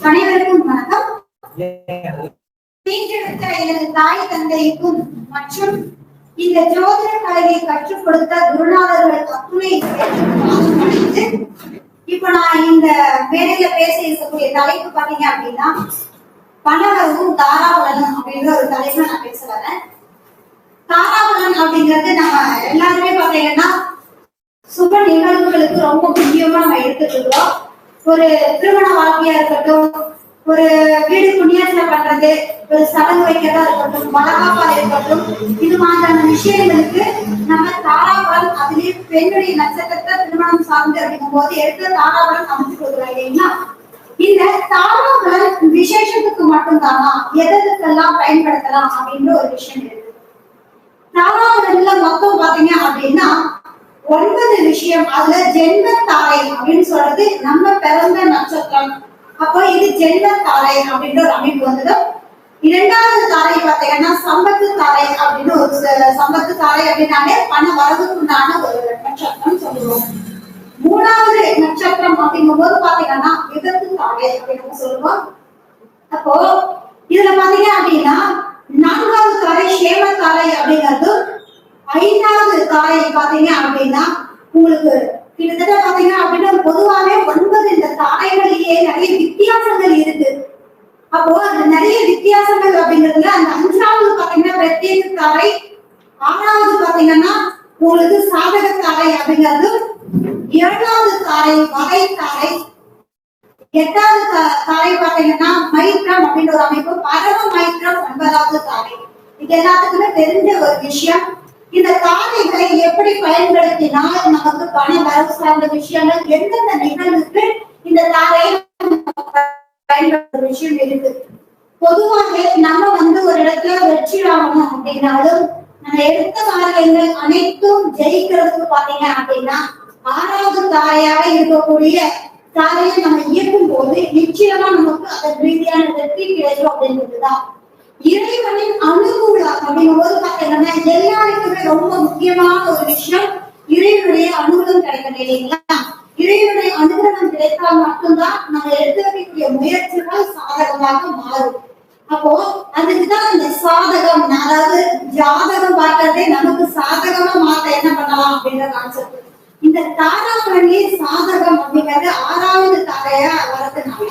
அனைவருக்கும் வணக்கம். வீட்டெடுத்த எனது தாய் தந்தைக்கும் மற்றும் இந்த ஜோதிட கலையை கற்றுக் கொடுத்த குருநாதர்கள் அத்துணை இப்ப நான் இந்த மேடையில பேச இருக்கக்கூடிய தலைப்பு பாத்தீங்க அப்படின்னா பணவரவும் தாராபலனும் அப்படின்ற ஒரு தலைப்புல நான் பேச வரேன். தாராபலன் அப்படிங்கிறது நம்ம எல்லாருமே பாத்தீங்கன்னா சுப நிகழ்வுகளுக்கு ரொம்ப முக்கியமா நம்ம எடுத்துட்டு இருக்கோம் ஒரு திருமண வாழ்க்கையா இருக்கட்டும் ஒரு வீடு புண்ணியாசனம் பண்றது ஒரு சடங்கு வைக்கிறதா இருக்கட்டும் வளகாப்பா இருக்கட்டும் இது மாதிரியான விஷயங்களுக்கு நம்ம தாராபுரம் அதுலயே பெண்ணுடைய நட்சத்திரத்தை திருமணம் சார்ந்து அப்படிங்கும் போது எடுத்து தாராபுரம் அமைச்சு கொடுக்குறாங்க இல்லைங்களா? இந்த தாராபுரம் விசேஷத்துக்கு மட்டும்தானா? எதற்கெல்லாம் பயன்படுத்தலாம் அப்படின்ற ஒரு விஷயம் இருக்கு. தாராபுரம்ல மொத்தம் பாத்தீங்க அப்படின்னா ஒன்பது விஷயம். அதுல ஜென்ம தாரை அப்படின்னு சொல்றது நம்ம பிறந்த நட்சத்திரம். அப்போ இது ஜென்ம தாரை அப்படின்ற ஒரு அமைப்பு வந்தது. இரண்டாவது தாரை பார்த்தீங்கன்னா சம்பத்து தாரை அப்படின்னு ஒரு சம்பத்து தாரை அப்படின்னாலே பண வரவுக்குண்டான ஒரு நட்சத்திரம் சொல்லுவோம். மூணாவது நட்சத்திரம் அப்படிங்கும் போது பாத்தீங்கன்னா விபத்து தாரை அப்படின்னு சொல்லுவோம். அப்போ இதுல பாத்தீங்க அப்படின்னா நான்காவது தாரை சேம தாரை அப்படிங்கிறது ஐந்தாவது தாரை பாத்தீங்க அப்படின்னா உங்களுக்கு கிட்டத்தட்ட பாத்தீங்க அப்படின்னா பொதுவாவே ஒன்பது இந்த தாரைகளிலேயே நிறைய வித்தியாசங்கள் இருக்கு. அப்போ அந்த நிறைய வித்தியாசங்கள் அப்படிங்கிறதுல அந்த அஞ்சாவது பாத்தீங்கன்னா பிரத்யேக தாரை ஆறாவது பாத்தீங்கன்னா உங்களுக்கு சாதக தாரை அப்படிங்கிறது ஏழாவது தாரை வகை தாரை எட்டாவது காரை தாரை பாத்தீங்கன்னா மைத்ரம் அப்படின்ற ஒரு அமைப்பு பரவ மைத்ரம் ஒன்பதாவது தாரை இது எல்லாத்துக்குமே தெரிஞ்ச ஒரு விஷயம். இந்த காலைகளை எப்படி பயன்படுத்தினால் நமக்கு பண வரவு சார்ந்த விஷயங்கள் எந்தெந்த நிகழ்வுக்கு இந்த தாரையை பயன்படுத்துற விஷயம் இருக்கு பொதுவாக நம்ம வந்து ஒரு இடத்துல வெற்றி ஆகணும் அப்படின்னாலும் நம்ம எடுத்த காரியங்கள் அனைத்தும் ஜெயிக்கிறதுக்கு பாத்தீங்க அப்படின்னா ஆறாவது தாரையாக இருக்கக்கூடிய தாரையை நம்ம இயக்கும் போது நிச்சயமா நமக்கு அதன் ரீதியான வெற்றி கிடைக்கும் அப்படின்றதுதான். இறைவனின் அனுகூலம் அப்படிங்கும் போது பாத்தீங்கன்னா எல்லாருக்குமே ரொம்ப முக்கியமான ஒரு விஷயம் இறைவனுடைய அனுகூலம் கிடைக்கணும் இல்லைங்களா? இறைவனுடைய அனுகிரகம் கிடைத்தால் மட்டும்தான் நம்ம எடுத்து வைக்கக்கூடிய முயற்சிகள் சாதகமாக மாறும். அப்போ அதுக்குதான் இந்த சாதகம் அதாவது ஜாதகம் பார்க்கறதே நமக்கு சாதகமா மாத்த என்ன பண்ணலாம் அப்படின்ற கான்செப்ட் இந்த தாராபணியே சாதகம் அப்படிங்கறது ஆறாவது தாரையா வரதுனால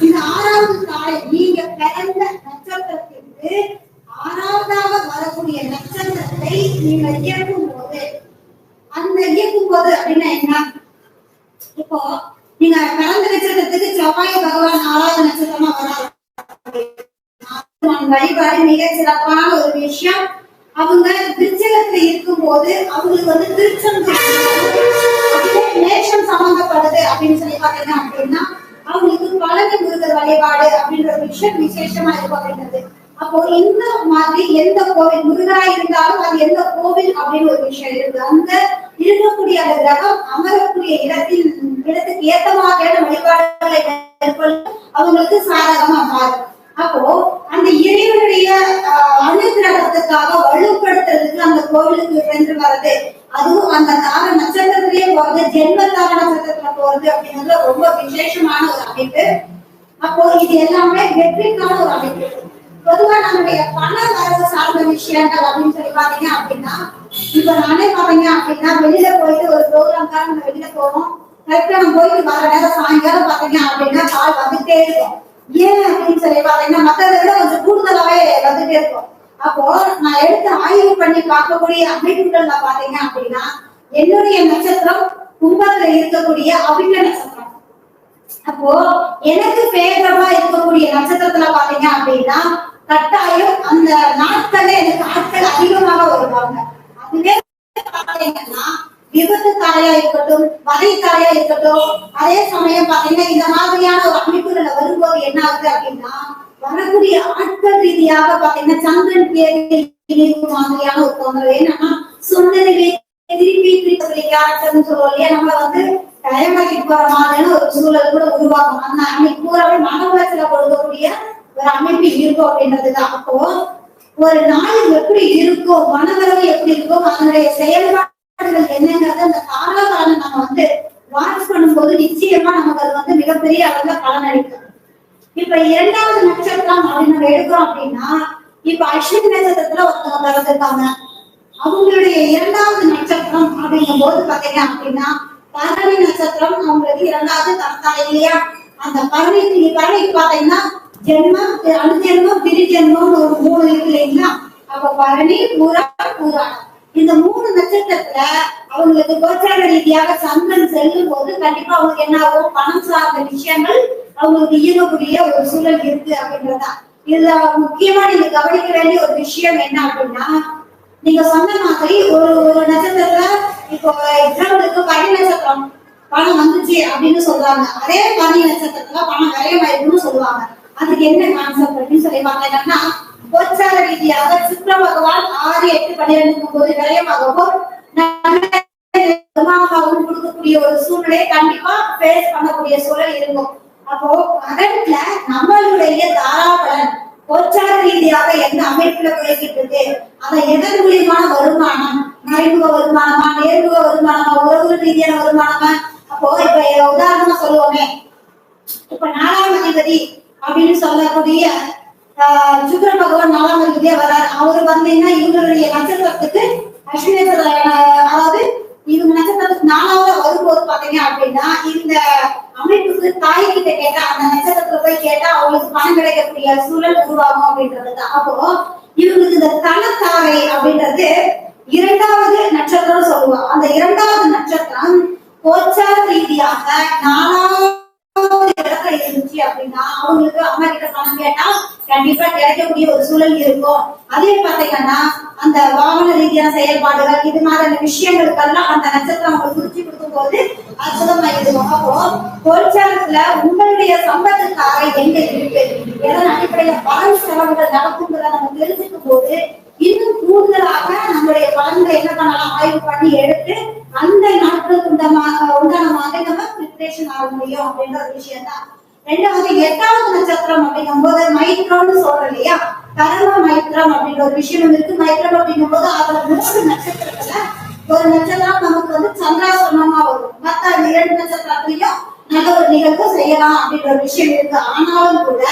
இந்த ஆறாவது காலை நீங்க பிறந்த நட்சத்திரத்திற்கு ஆறாவதாக வரக்கூடிய நட்சத்திரத்தை நீங்க இயக்கும் போது அந்த இயக்கும் போது அப்படின்னா என்ன? இப்போ நீங்க பிறந்த நட்சத்திரத்துக்கு செவ்வாய் பகவான் ஆறாவது நட்சத்திரமா வராது வழிபாடு மிக சிறப்பான ஒரு விஷயம். அவங்க திருச்சலத்துல இருக்கும்போது அவங்களுக்கு வந்து திருச்சம் நேஷம் சம்பந்தப்படுது அப்படின்னு சொல்லி பாத்தீங்க அப்படின்னா அவங்களுக்கு பழனி முருகர் வழிபாடு அப்படின்ற ஒரு விஷயம் விசேஷமா இருக்கும் அப்படின்றது. அப்போ இந்த மாதிரி எந்த கோவில் முருகரா இருந்தாலும் அது எந்த கோவில் அப்படின்னு ஒரு விஷயம் இருக்கு. அந்த இருக்கக்கூடிய அந்த கிரகம் அமரக்கூடிய இடத்தில் இடத்துக்கு ஏத்த மாதிரியான வழிபாடுகளை அவங்களுக்கு சாதகமா மாறும். அப்போ அந்த இறைவனுடைய அனுகிரகத்துக்காக வலுப்படுத்துறதுக்கு அந்த கோவிலுக்கு சென்று வர்றது அதுவும் அந்த தார நட்சத்திரத்திலேயே போறது ஜென்ம தார நட்சத்திரத்துல போறது அப்படிங்கிறது ரொம்ப விசேஷமான ஒரு அமைப்பு. அப்போ இது எல்லாமே வெற்றிக்கான ஒரு அமைப்பு. பொதுவா நம்முடைய பண வரவு சார்ந்த விஷயங்கள் அப்படின்னு சொல்லி பாத்தீங்க அப்படின்னா இப்ப நானே பாத்தீங்க அப்படின்னா வெளியில போயிட்டு ஒரு ப்ரோக்ராம்காக நம்ம வெளியில போவோம் கரெக்டா நம்ம போயிட்டு வர நேரம் சாயங்காலம் பாத்தீங்க அப்படின்னா கால் வந்துட்டே இருக்கும். ஏன் அப்படின்னு சொல்லி பாத்தீங்கன்னா மத்ததை விட கொஞ்சம் கூடுதலாவே வந்துட்டே இருக்கும். அப்போ நான் எடுத்து ஆய்வு பண்ணி பார்க்கக்கூடிய அமைப்புகள்ல பாத்தீங்க அப்படின்னா என்னுடைய நட்சத்திரம் கும்பத்துல இருக்கக்கூடிய அவிட்ட நட்சத்திரம். அப்போ எனக்கு பேரவா இருக்கக்கூடிய நட்சத்திரத்துல பாத்தீங்க அப்படின்னா கட்டாயம் அந்த நாட்கள்ல எனக்கு ஆட்கள் அதிகமாக வருவாங்க. அதுவே பாத்தீங்கன்னா விபத்து தாயா இருக்கட்டும் வதை இருக்கட்டும் அதே சமயம் பாத்தீங்கன்னா இந்த மாதிரியான ஒரு அமைப்புகளை வரும்போது என்ன ஆகுது அப்படின்னா வரக்கூடிய ஆட்கள் ரீதியாக பாத்தீங்கன்னா சந்திரன் தேவை மாதிரியான ஒரு தொந்தரவு என்னன்னா சொன்னதுவே திருப்பி திருப்பி கேரக்டர்னு சொல்லுவோம் இல்லையா? நம்மள வந்து தயமாக்கிட்டு போற மாதிரியான ஒரு சூழல் கூட உருவாக்கும் அந்த அன்னைக்கு பூராவே மன உளைச்சல கொடுக்கக்கூடிய ஒரு அமைப்பு இருக்கும் அப்படின்றதுதான். அப்போ ஒரு நாள் எப்படி இருக்கும் மனதளவு எப்படி இருக்கும் அதனுடைய செயல்பாடுகள் என்னங்கிறத அந்த காலகாலம் நம்ம வந்து வாட்ச் பண்ணும்போது நிச்சயமா நமக்கு அது வந்து மிகப்பெரிய அளவுல பலன் அளிக்கும் இப்ப இரண்டாவது நட்சத்திரம் அப்படின்னு நம்ம எடுக்கிறோம் அப்படின்னா இப்ப அஸ்வினி நட்சத்திரத்துல ஒருத்தவங்க பிறந்திருக்காங்க. அவங்களுடைய இரண்டாவது நட்சத்திரம் அப்படிங்கும் போது பாத்தீங்க அப்படின்னா பரணி நட்சத்திரம் அவங்களுக்கு இரண்டாவது கர்த்தாலை இல்லையா? அந்த பரணி பரணிக்கு பாத்தீங்கன்னா ஜென்மம் அணுஜென்மம் திரிஜென்மம் ஒரு மூணு இருக்கு இல்லைங்களா? அப்ப பரணி புறா புராணம். இந்த மூணு நட்சத்திரத்துல அவங்களுக்கு கோச்சார ரீதியாக சந்திரன் செல்லும் போது கண்டிப்பா அவங்களுக்கு என்ன ஆகும்? பணம் சார்ந்த விஷயங்கள் அவங்களுக்கு இயங்கக்கூடிய ஒரு சூழல் இருக்கு அப்படின்றதுதான் இதுல முக்கியமா நீங்க கவனிக்க வேண்டிய ஒரு விஷயம் என்ன அப்படின்னா நீங்க சொன்ன மாதிரி ஒரு ஒரு நட்சத்திரத்துல இப்போ எக்ஸாம்பிளுக்கு பனி நட்சத்திரம் பணம் வந்துச்சு அப்படின்னு சொல்றாங்க. அதே பனி நட்சத்திரத்துல பணம் விரயமாயிருக்குன்னு சொல்லுவாங்க. அதுக்கு என்ன கான்செப்ட் அப்படின்னு சொல்லி பார்த்தீங்கன்னா கோச்சார ரீதியாக சுக்கிர பகவான் ஆறு எட்டு பன்னிரெண்டு போது விரயமாகவும் வருமானமாகவும் கொடுக்கக்கூடிய ஒரு சூழ்நிலை கண்டிப்பா பேஸ் பண்ணக்கூடிய சூழல் இருக்கும். அப்போ கரண்ட்ல நம்மளுடைய தாராபலன் பொச்சார ரீதியாக எந்த அமைப்புல குறைக்கிட்டு இருக்கு? அதை எதன் மூலியமான வருமானம்? மறைமுக வருமானமா நேர்முக வருமானமா உறவு ரீதியான வருமானமா? அப்போ இப்ப உதாரணமா சொல்லுவோமே. இப்ப நாலாம் அதிபதி அப்படின்னு சொல்லக்கூடிய சுக்கர பகவான் நாலாம் அதிபதியா வர்றாரு. அவரு வந்தீங்கன்னா இவங்களுடைய நட்சத்திரத்துக்கு அஸ்வினேஸ்வர அதாவது இவங்க நட்சத்திரத்துக்கு நாலாவது வரும்போது பாத்தீங்க அப்படின்னா இந்த அமைப்புக்கு தாய் கிட்ட கேட்டா அந்த நட்சத்திரத்துல போய் கேட்டா அவங்களுக்கு பணம் கிடைக்கக்கூடிய சூழல் உருவாகும் அப்படின்றது அப்போ இவங்களுக்கு இந்த தனத்தாரை அப்படின்றது இரண்டாவது நட்சத்திரம் சொல்லுவோம் அந்த இரண்டாவது நட்சத்திரம் கோச்சார ரீதியாக நாலாவது அவங்களுக்கு அம்மா கிட்ட பணம் கேட்டா கண்டிப்பா கிடைக்கக்கூடிய ஒரு சூழல் இருக்கும். அதே பாத்தீங்கன்னா அந்த வாகன ரீதியான செயல்பாடுகள் இது மாதிரியான விஷயங்களுக்கெல்லாம் அந்த நட்சத்திரம் அவங்களுக்கு குறிச்சு கொடுக்கும் போது அற்புதமா இருக்கும் அப்போ பொருட்சாரத்துல உங்களுடைய சம்பத்துக்காக எங்க இருக்கு? எதன் அடிப்படையில பலன் செலவுகள் நடக்குங்கிறத நம்ம தெரிஞ்சுக்கும் போது இன்னும் கூடுதலாக நம்மளுடைய பலன்களை என்ன பண்ணலாம்? ஆய்வு பண்ணி எடுத்து அந்த நாட்களுக்கு உண்டமா- உண்டான மாதிரி நம்ம ப்ரிப்பரேஷன் ஆக முடியும் அப்படின்ற ஒரு விஷயம் தான் ரெண்டாவது எட்டாவது நட்சத்திரம் அப்படிங்கும் போது மைத்ரம்னு சொல்றோம் இல்லையா? கர்ம மைத்ரம் அப்படின்ற ஒரு விஷயம் இருக்கு. மைத்ரம் அப்படிங்கும் போது அதுல மூணு நட்சத்திரத்துல ஒரு நட்சத்திரம் நமக்கு வந்து சந்திராசிரமமா வரும். மத்த இரண்டு நட்சத்திரத்திலையும் நல்ல ஒரு நிகழ்வு செய்யலாம் அப்படின்ற ஒரு விஷயம் இருக்கு. ஆனாலும் கூட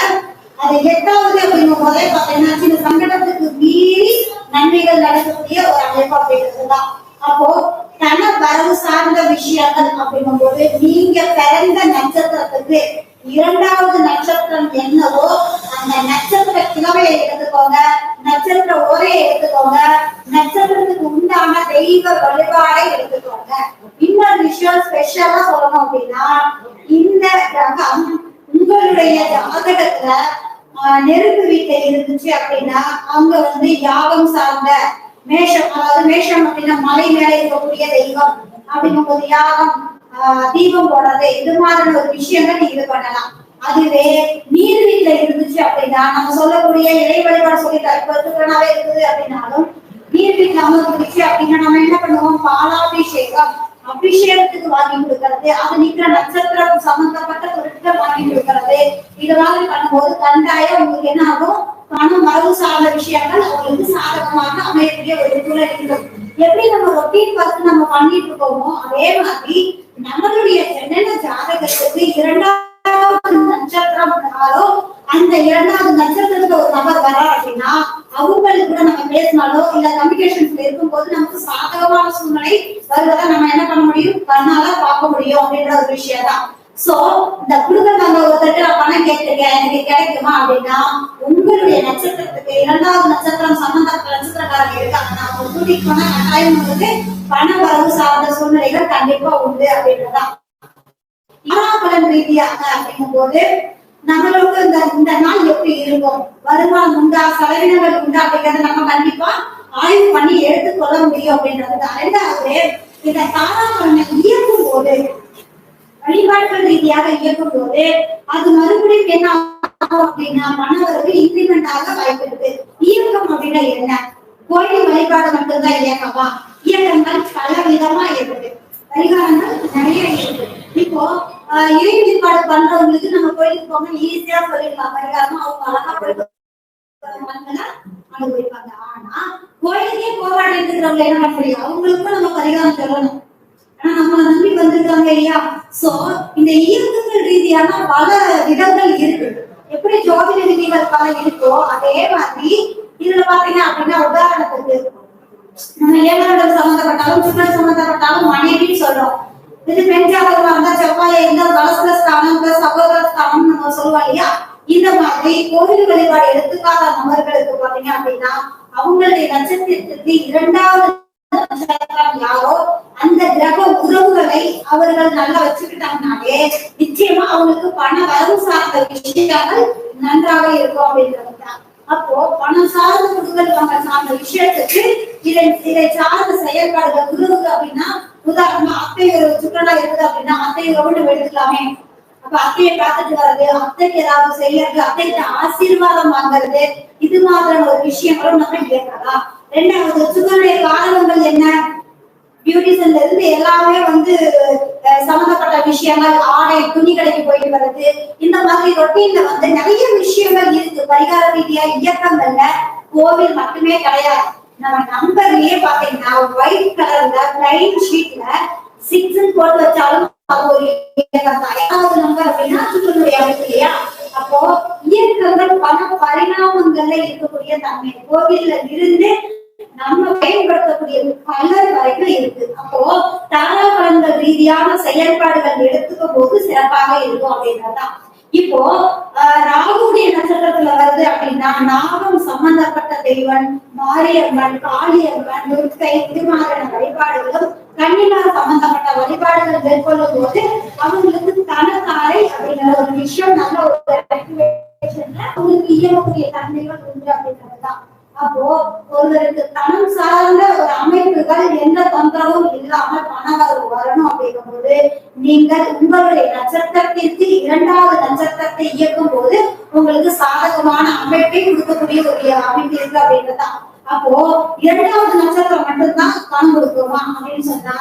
அது எட்டாவது அப்படிங்கும் போதே பாத்தீங்கன்னா சில சங்கடத்துக்கு மீறி நன்மைகள் நடக்கக்கூடிய ஒரு அமைப்பு அப்படிங்கிறதுதான் அப்போ தன வரவு சார்ந்த விஷயங்கள் அப்படிங்கும் போது நீங்க பிறந்த நட்சத்திரத்துக்கு இரண்டாவது நட்சத்திரம் என்னவோ அந்த நட்சத்திர கிழமையை எடுத்துக்கோங்க நட்சத்திர ஓரையை எடுத்துக்கோங்க நட்சத்திரத்துக்கு உண்டான தெய்வ வழிபாடை எடுத்துக்கோங்க. இன்னொரு விஷயம் ஸ்பெஷலா சொல்லணும் அப்படின்னா இந்த கிரகம் உங்களுடைய ஜாதகத்துல நெருப்பு வீட்டை இருந்துச்சு அப்படின்னா அங்க வந்து யாகம் சார்ந்த மேஷம் அதாவது மேஷம் அப்படின்னா மலை மேலே இருக்கக்கூடிய தெய்வம். அப்படிங்கும்போது யாகம் தீபம் போடுறது இது மாதிரி ஒரு விஷயங்கள் நீங்க இது பண்ணலாம். அதுவே நீர் வீட்டுல இருந்துச்சு அப்படின்னா நம்ம சொல்லக்கூடிய இறை வழிபாடு சொல்லி இப்ப இருக்குது அப்படின்னாலும் நீர் வீட்டுல அமர்ந்துருச்சு அப்படின்னா நம்ம என்ன பண்ணுவோம்? பாலாபிஷேகம் அபிஷேகத்துக்கு வாங்கி கொடுக்கறது அது நிக்கிற நட்சத்திரம் சம்பந்தப்பட்ட பொருட்கள் வாங்கி கொடுக்கறது. இது மாதிரி பண்ணும்போது கண்டாயம் உங்களுக்கு என்ன ஆகும்? பணம் வரவு சார்ந்த விஷயங்கள் அவங்களுக்கு சாதகமாக அமையக்கூடிய ஒரு சூழல் இருக்கும் எப்படி நம்ம ரொட்டீன் ஒர்க் நம்ம பண்ணிட்டு இருக்கோமோ அதே மாதிரி நம்மளுடைய என்னென்ன ஜாதகத்துக்கு இரண்டாவது நட்சத்திரம் வராரோ அந்த இரண்டாவது நட்சத்திரத்துல ஒரு நபர் வரா அப்படின்னா அவங்களுக்கு கூட நம்ம பேசினாலோ இல்ல கம்யூனிகேஷன்ஸ்ல இருக்கும்போது நமக்கு சாதகமான சூழ்நிலை வருவதை நம்ம என்ன பண்ண முடியும்? கண்ணால பார்க்க முடியும் அப்படின்ற ஒரு விஷயம் தான் சோ இந்த குடும்பம் நம்ம ஒருத்தர் நான் பணம் கேட்டிருக்கேன் எனக்கு கிடைக்குமா அப்படின்னா உங்களுடைய நட்சத்திரத்துக்கு இரண்டாவது நட்சத்திரம் சம்பந்தப்பட்ட நட்சத்திரக்காரங்க இருக்காங்கன்னா அவங்க கூட்டிட்டு போனா கட்டாயம் உங்களுக்கு பண வரவு சார்ந்த சூழ்நிலைகள் கண்டிப்பா உண்டு அப்படின்றதான் பலன் ரீதியாக அப்படிங்கும் போது நம்மளுக்கு இந்த இந்த நாள் எப்படி இருக்கும்? வருமானம் உண்டா? செலவினங்கள் உண்டா அப்படிங்கறத நம்ம கண்டிப்பா ஆய்வு பண்ணி எடுத்துக்கொள்ள முடியும் அப்படின்றது தான் ரெண்டாவது இந்த தாராபலனை இயக்கும் போது வழிபாடுகள் ரீதியாக இயக்கும் போது அது மறுபடியும் என்ன ஆகும் அப்படின்னா மனவருக்கு இன்க்ரிமெண்ட் ஆக வாய்ப்பு இருக்கு. இயக்கம் அப்படின்னா என்ன? கோயில் வழிபாடு மட்டும்தான் இயக்கமா இயக்கங்கள் பல விதமா இருக்குது பரிகாரங்கள் நிறைய இருக்கு. இப்போ இறை வழிபாடு பண்றவங்களுக்கு நம்ம கோயிலுக்கு போக ஈஸியா சொல்லிடலாம். பரிகாரமா அவங்க அழகா போயிட்டு அனுபவிப்பாங்க ஆனா கோயிலுக்கே போராடி இருக்கிறவங்க என்ன பண்ண முடியும்? அவங்களுக்கும் நம்ம பரிகாரம் சொல்லணும் ஆனா நம்மளை நம்பி வந்திருக்காங்க இல்லையா சோ இந்த இயக்கங்கள் ரீதியான பல விதங்கள் இருக்கு. எப்படி ஜோதிட விதிகள் பல இருக்கோ அதே மாதிரி இதுல பாத்தீங்க அப்படின்னா உதாரணத்துக்கு நம்ம ஏழாண்டு சம்மந்தப்பட்டாலும் சுக்கர சம்மந்தப்பட்டாலும் மனைவின்னு சொல்றோம். இது பெண் ஜாதகமா இருந்தா செவ்வாய் இருந்தா கலசல ஸ்தானம் பிளஸ் சகோதர ஸ்தானம் நம்ம சொல்லுவோம் இல்லையா? இந்த மாதிரி கோவில் வழிபாடு எடுத்துக்காத நபர்களுக்கு பாத்தீங்க அப்படின்னா அவங்களுடைய நட்சத்திரத்துக்கு இரண்டாவது யாரோ அந்த கிரக உறவுகளை அவர்கள் நல்லா வச்சுக்கிட்டாங்கனாலே நிச்சயமா அவங்களுக்கு பண வரவு சார்ந்த விஷயங்கள் நன்றாக இருக்கும் அப்படின்றது தான். அப்போ பணம் சார்ந்த கொடுக்கல் வாங்க சார்ந்த விஷயத்துக்கு இதை இதை சார்ந்த செயல்பாடுகள் உறவு அப்படின்னா உதாரணமா அத்தை ஒரு சுற்றுலா இருக்குது அப்படின்னா அத்தை உறவுன்னு எடுத்துக்கலாமே. அப்ப அத்தையை பார்த்துட்டு வர்றது அத்தைக்கு ஏதாவது செய்யறது அத்தைக்கு ஆசீர்வாதம் வாங்குறது இது மாதிரியான ஒரு விஷயங்களும் நம்ம கேட்கலாம் ரெண்டாவது சுகருடைய காரணங்கள் என்ன? பியூட்டிஷன்ல இருந்து எல்லாமே வந்து சம்மந்தப்பட்ட சம்பந்தப்பட்ட விஷயங்கள் ஆடை துணி கடைக்கு போயிட்டு வர்றது இந்த மாதிரி ரொட்டீன்ல வந்து நிறைய விஷயங்கள் இருக்கு. பரிகார ரீதியா இயக்கங்கள்ல கோவில் மட்டுமே கிடையாது. நம்ம நம்பர்லயே பாத்தீங்கன்னா ஒயிட் கலர்ல பிளைன் ஷீட்ல சிக்ஸ் போட்டு வச்சாலும் அது ஒரு இயக்கம் தான். ஏழாவது நம்பர் அப்படின்னா சுற்றுலுடைய அமைப்பு இல்லையா? அப்போ இயக்கங்கள் பல பரிணாமங்கள்ல இருக்கக்கூடிய தன்மை. கோவில்ல இருந்து நம்ம பயன்படுத்தக்கூடியது கலர் வரைக்கும் இருக்கு. அப்போ தாரா ரீதியான செயல்பாடுகள் எடுத்துக்கும் போது சிறப்பாக இருக்கும் அப்படின்றதுதான். இப்போ ராகுடைய நட்சத்திரத்துல வருது அப்படின்னா நாகம் சம்பந்தப்பட்ட தெய்வன் மாரியம்மன் காளியம்மன் துர்க்கை இது மாதிரியான வழிபாடுகளும் கன்னிமார் சம்பந்தப்பட்ட வழிபாடுகள் மேற்கொள்ளும் போது அவங்களுக்கு தனக்காரை அப்படிங்கிற ஒரு விஷயம் நல்ல ஒரு அவங்களுக்கு இயங்கக்கூடிய தன்மைகள் உண்டு அப்படின்றதுதான். அப்போ ஒருவருக்கு தனம் சார்ந்த ஒரு அமைப்புகள் எந்த தொந்தரவும் இல்லாமல் பணவரவு வரணும் அப்படிங்கும்போது நீங்கள் உங்களுடைய நட்சத்திரத்திற்கு இரண்டாவது நட்சத்திரத்தை இயக்கும் போது உங்களுக்கு சாதகமான அமைப்பை கொடுக்கக்கூடிய ஒரு அமைப்பு இருக்கு அப்படின்றதான் அப்போ இரண்டாவது நட்சத்திரம் மட்டும்தான் பணம் கொடுக்குமா அப்படின்னு சொன்னா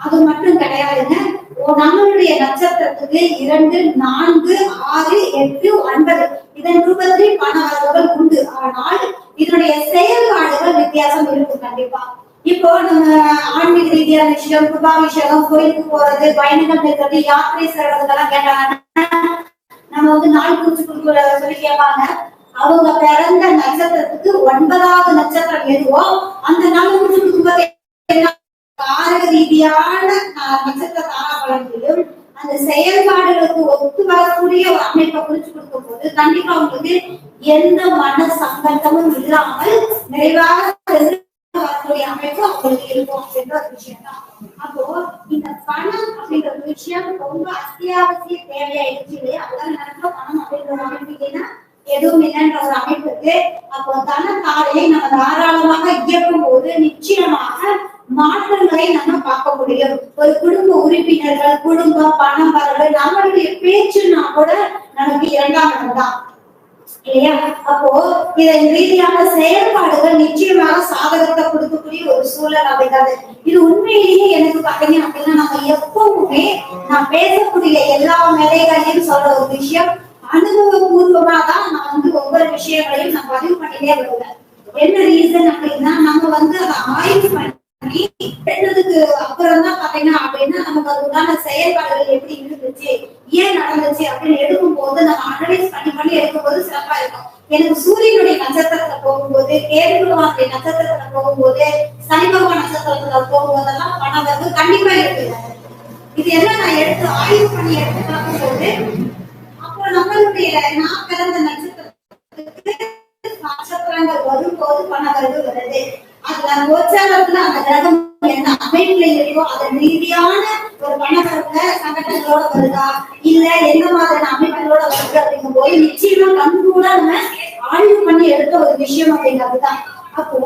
அது மட்டும் கிடையாதுங்க. ஓ, நம்மளுடைய நட்சத்திரத்துக்கு இரண்டு நான்கு ஆறு எட்டு ஒன்பது இதன் ரூபத்தில் பண வரவுகள் உண்டு. ஆனால் இதனுடைய செயல்பாடுகள் வித்தியாசம் இருக்கும் கண்டிப்பா. இப்போ நம்ம ஆன்மீக ரீதியான விஷயம் குபாபிஷேகம் கோயிலுக்கு போறது பயணங்கள் இருக்கிறது யாத்திரை செல்றதுக்கெல்லாம் கேட்டாங்கன்னா நம்ம வந்து நாள் குறிச்சு கொடுக்குற சொல்லி கேட்பாங்க. அவங்க பிறந்த நட்சத்திரத்துக்கு ஒன்பதாவது நட்சத்திரம் எதுவோ அந்த நாள் குறிச்சு கொடுக்கும்போது ரீதியான ஆஹ், நட்சத்திர தாராபலன்களையும் அந்த செயல்பாடுகளுக்கு ஒத்து வரக்கூடிய ஒரு அமைப்பை குறிச்சு கொடுக்கும் போது கண்டிப்பா உங்களுக்கு எந்த மன சம்பந்தமும் இல்லாமல் நிறைவாக வரக்கூடிய அமைப்பு அவங்களுக்கு இருக்கும் அப்படின்ற ஒரு விஷயம் தான் அப்போ இந்த பணம் அப்படிங்கிற ஒரு விஷயம் ரொம்ப அத்தியாவசிய தேவையாயிடுச்சு இல்லையா? அதான் நடக்கிற பணம் அப்படிங்கிற அமைப்பு இல்லைன்னா எதுவும் இல்லைன்ற ஒரு அமைப்புக்கு அப்போ தனத்தாலே நம்ம தாராளமாக இயக்கும் போது நிச்சயமாக மாற்றங்களை நம்ம பார்க்க முடியும். ஒரு குடும்ப உறுப்பினர்கள் குடும்பம் பணம் வரவு நம்மளுடைய பேச்சுன்னா கூட நமக்கு இரண்டாம் இடம் தான். இல்லையா? அப்போ இதன் ரீதியான செயல்பாடுகள் நிச்சயமாக சாதகத்தை கொடுக்கக்கூடிய ஒரு சூழல் அப்படிங்கிறது இது உண்மையிலேயே எனக்கு பாத்தீங்க அப்படின்னா நம்ம எப்பவுமே நான் பேசக்கூடிய எல்லா நிலைகளையும் சொல்ற ஒரு விஷயம் அனுபவபூர்வமாக தான் நான் வந்து ஒவ்வொரு விஷயங்களையும் நான் பதிவு பண்ணிட்டே வருவேன் என்ன ரீசன் அப்படின்னா நம்ம வந்து அதை ஆய்வு பண்ணி பெண்ணதுக்கு அப்புறம் தான் பாத்தீங்கன்னா அப்படின்னா நமக்கு அதுக்கான செயல்பாடுகள் எப்படி இருந்துச்சு ஏன் நடந்துச்சு அப்படின்னு எடுக்கும் போது நம்ம அனலைஸ் பண்ணி பண்ணி எடுக்கும் போது சிறப்பா இருக்கும். எனக்கு சூரியனுடைய நட்சத்திரத்துல போகும்போது கேது நட்சத்திரத்துல போகும்போது சனி பகவான் நட்சத்திரத்துல போகும்போதெல்லாம் பணம் வந்து கண்டிப்பா இருக்குது இது எல்லாம் நான் எடுத்து ஆய்வு பண்ணி எடுத்து பார்க்கும்போது நம்மளுடைய நான் பிறந்த நட்சத்திரத்துக்கு நட்சத்திரங்கள் வரும்போது பணவரவு வருது. அதுல கோச்சாரத்துல அந்த கிரகம் என்ன அமைப்புல இருக்கோ அதன் ரீதியான ஒரு பணவரவுல சங்கடங்களோட வருதா? இல்ல எந்த மாதிரியான அமைப்புகளோட வருது அப்படிங்கும் போது நிச்சயமா கண் கூட நம்ம ஆய்வு பண்ணி எடுத்த ஒரு விஷயம் அப்படிங்கிறதுதான். அப்போ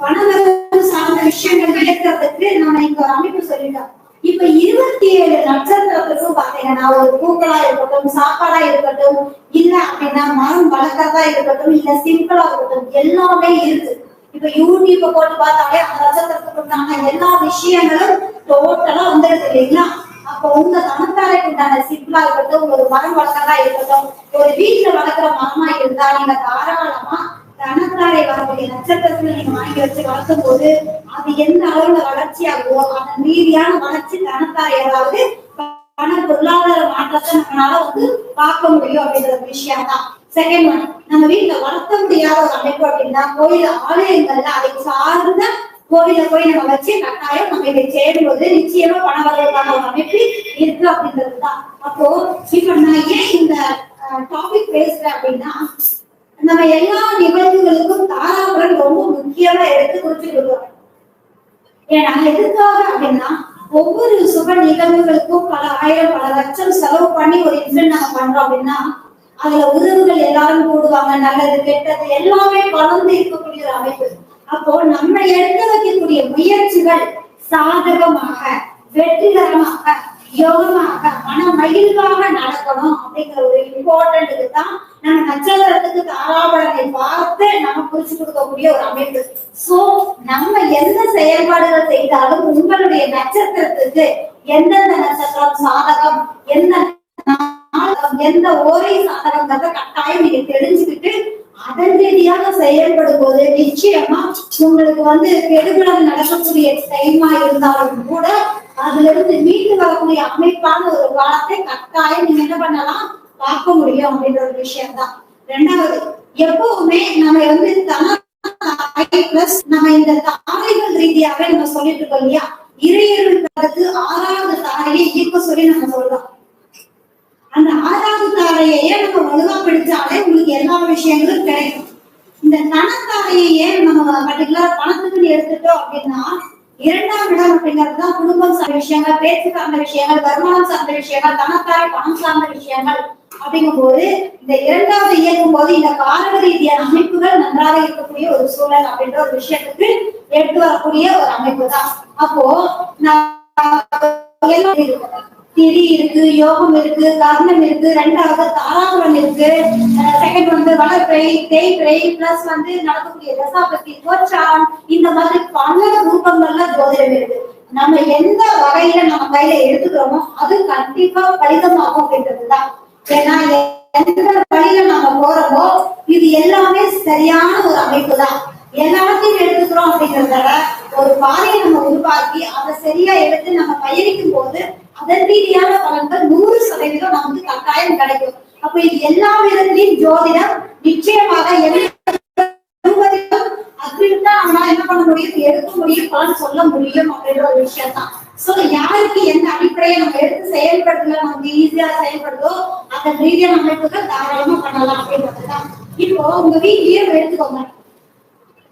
பணவரவு சார்ந்த விஷயங்கள் நடக்கிறதுக்கு நம்ம இங்க ஒரு அமைப்பு சொல்லிட்டோம் இப்ப இருபத்தி ஏழு நட்சத்திரத்துக்கும் பாத்தீங்கன்னா ஒரு பூக்களா இருக்கட்டும் சாப்பாடா இருக்கட்டும் இல்ல அப்படின்னா மரம் வளர்க்கறதா இருக்கட்டும் இல்ல சிம்பிளா இருக்கட்டும் எல்லாமே இருக்கு. இப்ப யூடியூப் போட்டு பார்த்தாலே அந்த நட்சத்திரத்துக்கு உண்டான எல்லா விஷயங்களும் டோட்டலா வந்துடுது இல்லைங்களா? அப்போ உங்க தனத்தாரைக்கு உண்டான சிம்பிளா இருக்கட்டும் ஒரு மரம் வளர்க்கறதா இருக்கட்டும் ஒரு வீட்டுல வளர்க்குற மரமா இருந்தா நீங்க தாராளமா தனத்தாரை வரக்கூடிய நட்சத்திரத்துல நீங்க வாங்கி வச்சு வளர்க்கும் போது அது எந்த அளவுல வளர்ச்சி ஆகுதோ அந்த மீதியான வளர்ச்சி தனத்தாரை அதாவது பண பொருளாதார மாற்றத்தை நம்மளால வந்து பார்க்க முடியும் அப்படிங்கிற ஒரு விஷயம் தான் செகண்ட் ஒன் நம்ம வீட்டுல வளர்த்த முடியாத ஒரு அமைப்பு அப்படின்னா கோயில் ஆலயங்கள்ல அதை சார்ந்த கோவில போய் நம்ம வச்சு கட்டாயம் நம்ம இதை சேரும்போது நிச்சயமா பண வரவுக்கான ஒரு அமைப்பு இருக்கு அப்படின்றது தான் அப்போ இப்ப நான் ஏன் இந்த டாபிக் பேசுறேன் அப்படின்னா நம்ம எல்லா நிகழ்வுகளுக்கும் தாராபுரம் ரொம்ப முக்கியமா எடுத்து குறிப்பிட்டு ஏன்னா எதுக்காக அப்படின்னா ஒவ்வொரு சுப நிகழ்வுகளுக்கும் பல ஆயிரம் பல லட்சம் செலவு பண்ணி ஒரு இன்சிடென்ட் நம்ம பண்றோம் அப்படின்னா அதுல உறவுகள் எல்லாரும் கூடுவாங்க. நல்லது கெட்டது எல்லாமே கலந்து இருக்கக்கூடிய ஒரு அமைப்பு. அப்போ நம்ம எடுத்து வைக்கக்கூடிய முயற்சிகள் சாதகமாக வெற்றிகரமாக யோகமாக மன மகிழ்வாக நடக்கணும் அப்படிங்கிற ஒரு இம்பார்ட்டன்ட்டுக்கு தான் நம்ம நட்சத்திரத்துக்கு தாராபடத்தை பார்த்து நம்ம குறிச்சு கொடுக்கக்கூடிய ஒரு அமைப்பு. சோ நம்ம எந்த செயல்பாடுகள் செய்தாலும் உங்களுடைய நட்சத்திரத்துக்கு எந்தெந்த நட்சத்திரம் சாதகம் எந்த எந்த ஓரை சாதகங்கிறத கட்டாயம் நீங்க தெரிஞ்சுக்கிட்டு அதன் ரீதியாக செயல்படும் போது நிச்சயமா உங்களுக்கு வந்து கெடுபலம் நடக்கக்கூடிய டைமா இருந்தாலும் கூட அதுல இருந்து மீண்டு வரக்கூடிய அமைப்பான ஒரு காலத்தை கட்டாயம் நீங்க என்ன பண்ணலாம்? பார்க்க முடியும் அப்படின்ற ஒரு விஷயம் தான் ரெண்டாவது எப்பவுமே நம்ம வந்து தன பிளஸ் நம்ம இந்த தாரைகள் ரீதியாவே நம்ம சொல்லிட்டு இருக்கோம் இல்லையா? இறையர்களுக்கு ஆறாவது தாரையை ஈர்க்க சொல்லி நம்ம சொல்றோம். அந்த ஆறாவது தாரையே நம்ம வலுவா பிடிச்சாலே உங்களுக்கு எல்லா விஷயங்களும் கிடைக்கும். இந்த தனத்தாரையை ஏன் நம்ம பர்டிகுலர் பணத்துக்குன்னு எடுத்துட்டோம் அப்படின்னா இரண்டாம் இடம் அப்படிங்கிறது தான் குடும்பம் சார்ந்த விஷயங்கள் பேச்சு சார்ந்த விஷயங்கள் வருமானம் சார்ந்த விஷயங்கள் தனத்தாரை பணம் சார்ந்த விஷயங்கள் அப்படிங்கும் போது இந்த இரண்டாவது இயக்கும் போது இந்த காரக ரீதியான அமைப்புகள் நன்றாக இருக்கக்கூடிய ஒரு சூழல் அப்படின்ற ஒரு விஷயத்துக்கு எடுத்து வரக்கூடிய ஒரு அமைப்பு தான். அப்போ நான் இருக்கு திரி இருக்கு யோகம் இருக்கு கர்ணம் இருக்கு ரெண்டாவது தாராசுரம் இருக்கு. செகண்ட் வந்து வளர்ப்பிறை தேய்பிறை பிளஸ் வந்து நடக்கக்கூடிய தசாபத்தி கோச்சாரம் இந்த மாதிரி பல ரூபங்கள்ல ஜோதிடம் இருக்கு. நம்ம எந்த வகையில நம்ம கையில எடுத்துக்கிறோமோ அது கண்டிப்பா பலிதமாகும் அப்படின்றதுதான் ஏன்னா எந்த வழியில நம்ம போறோமோ இது எல்லாமே சரியான ஒரு அமைப்பு தான் எல்லாத்தையும் எடுத்துக்கிறோம் அப்படிங்கிறத ஒரு பாதையை நம்ம உருவாக்கி அதை சரியா எடுத்து நம்ம பயணிக்கும் போது அதன் ரீதியான பலன்கள் நூறு சதவீதம் நமக்கு கட்டாயம் கிடைக்கும். அப்ப இது எல்லா விதத்திலையும் ஜோதிடம் நிச்சயமாக அப்படின்னா நம்மளால என்ன பண்ண முடியும்? எடுக்க முடியும் பலன் சொல்ல முடியும் அப்படின்ற ஒரு விஷயம் தான் சோ யாருக்கு எந்த அடிப்படையை நம்ம எடுத்து செயல்படுத்தல நமக்கு ஈஸியா செயல்படுதோ அந்த ரீதியான அமைப்புகள் தாராளமா பண்ணலாம் அப்படின்றதுதான். இப்போ உங்க வீட்லயே எடுத்துக்கோங்க.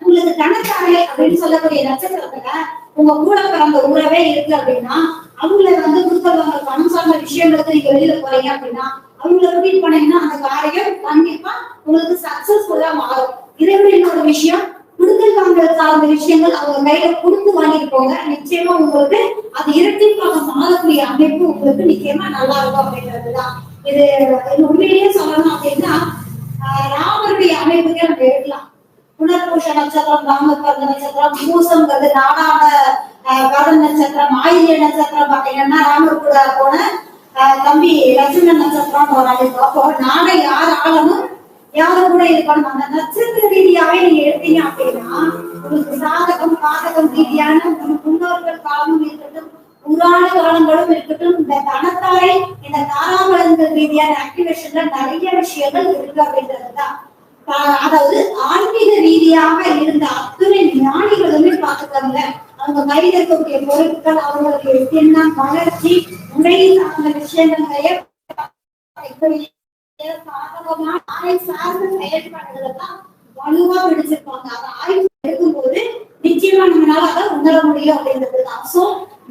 உங்களுக்கு கணக்காரை அப்படின்னு சொல்லக்கூடிய நட்சத்திரத்துல உங்க கூட பிறந்த உறவே இருக்கு அப்படின்னா அவங்கள வந்து கொடுத்தவங்க பணம் சார்ந்த விஷயங்களுக்கு நீங்க வெளியில போறீங்க அப்படின்னா அவங்கள ரிப்பீட் பண்ணீங்கன்னா அந்த காரியம் கண்டிப்பா உங்களுக்கு சக்சஸ்ஃபுல்லா மாறும். இதே மாதிரி இன்னொரு விஷயம் குடுக்கல் வாங்கல் சார்ந்த விஷயங்கள் அவங்க கையில கொடுத்து வாங்கிட்டு போங்க. நிச்சயமா உங்களுக்கு அது இரட்டிப்பாக மாறக்கூடிய அமைப்பு உங்களுக்கு நிச்சயமா நல்லா இருக்கும் அப்படின்றதுதான். இது இது உண்மையிலேயே சொல்லணும் அப்படின்னா ஆஹ் ராமருடைய அமைப்புக்கே நம்ம எடுக்கலாம் புனர்பூஷ நட்சத்திரம் ராமர் நட்சத்திரம் பூசம்ங்கிறது நாடாத கடன் நட்சத்திரம் ஆயுத நட்சத்திரம் பாத்தீங்கன்னா ராமர் கூட போன தம்பி லட்சுமண நட்சத்திரம் ஒரு அமைப்பு அப்போ நாடை யார் ஆளணும்? யாரு கூட இருக்கணும்? அந்த நட்சத்திர ரீதியாவே நீங்க எடுத்தீங்க அப்படின்னா உங்களுக்கு சாதகம் பாதகம் ரீதியான முன்னோர்கள் காலமும் இருக்கட்டும் புராண காலங்களும் இருக்கட்டும் இந்த தனத்தாரை இந்த தாராமலங்கள் ரீதியான ஆக்டிவேஷன்ல நிறைய விஷயங்கள் இருக்கு அப்படின்றதுதான். ஆஹ் இருந்த அத்துணை ஞானிகளுமே பார்த்துக்காங்க. அவங்க கையில் இருக்கக்கூடிய பொருட்கள் அவங்களுக்கு எண்ணம் வளர்ச்சி உடை அந்த விஷயங்கள் சாதகமான சார்ந்த செயல்பாடுகளை தான் வலுவா பிடிச்சிருப்பாங்க. அதை ஆய்வு எடுக்கும் போது நிச்சயமா நம்மளால அதை உணர முடியும் அப்படின்றது தான் சோ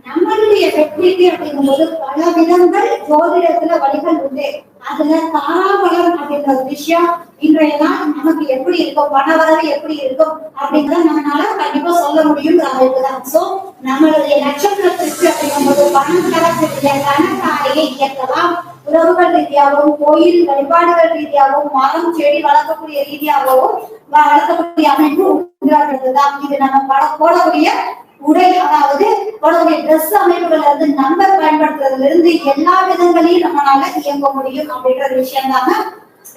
நம்மளுடைய வெற்றிக்கு அப்படிங்கும்போது பல விதங்கள் ஜோதிடத்துல வழிகள் உண்டு. அதுல தாராபலம் அப்படின்ற ஒரு விஷயம் இன்றைய நாள் நமக்கு எப்படி இருக்கும் பணவரவு எப்படி இருக்கும் அப்படிங்கறத நம்மளால கண்டிப்பா சொல்ல முடியும் அமைப்பு தான் சோ நம்மளுடைய நட்சத்திரத்திற்கு அப்படிங்கும்போது பணம் தரக்கூடிய கணக்காரையை இயக்கலாம் உறவுகள் ரீதியாகவும் கோயில் வழிபாடுகள் ரீதியாகவும் மரம் செடி வளர்க்கக்கூடிய ரீதியாகவும் வளர்க்கக்கூடிய அமைப்பு உண்டாக்குறதுதான் இது நம்ம பட- போடக்கூடிய உடை அதாவது உடனுடைய ட்ரெஸ் அமைப்புகள்ல இருந்து நம்பர் பயன்படுத்துறதுல இருந்து எல்லா விதங்களையும் நம்மளால இயங்க முடியும் அப்படின்ற விஷயம் தாங்க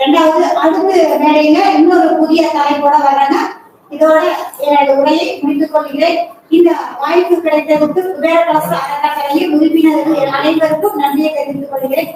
ரெண்டாவது அடுத்து வேலையில இன்னொரு புதிய தலைப்போட வர்றாங்க. இதோட என்னுடைய உரையை முடித்துக் கொள்கிறேன். இந்த வாய்ப்பு கிடைத்ததற்கு வேற அறக்கட்டளையின் உறுப்பினர்கள் அனைவருக்கும் நன்றியை தெரிவித்துக் கொள்கிறேன்.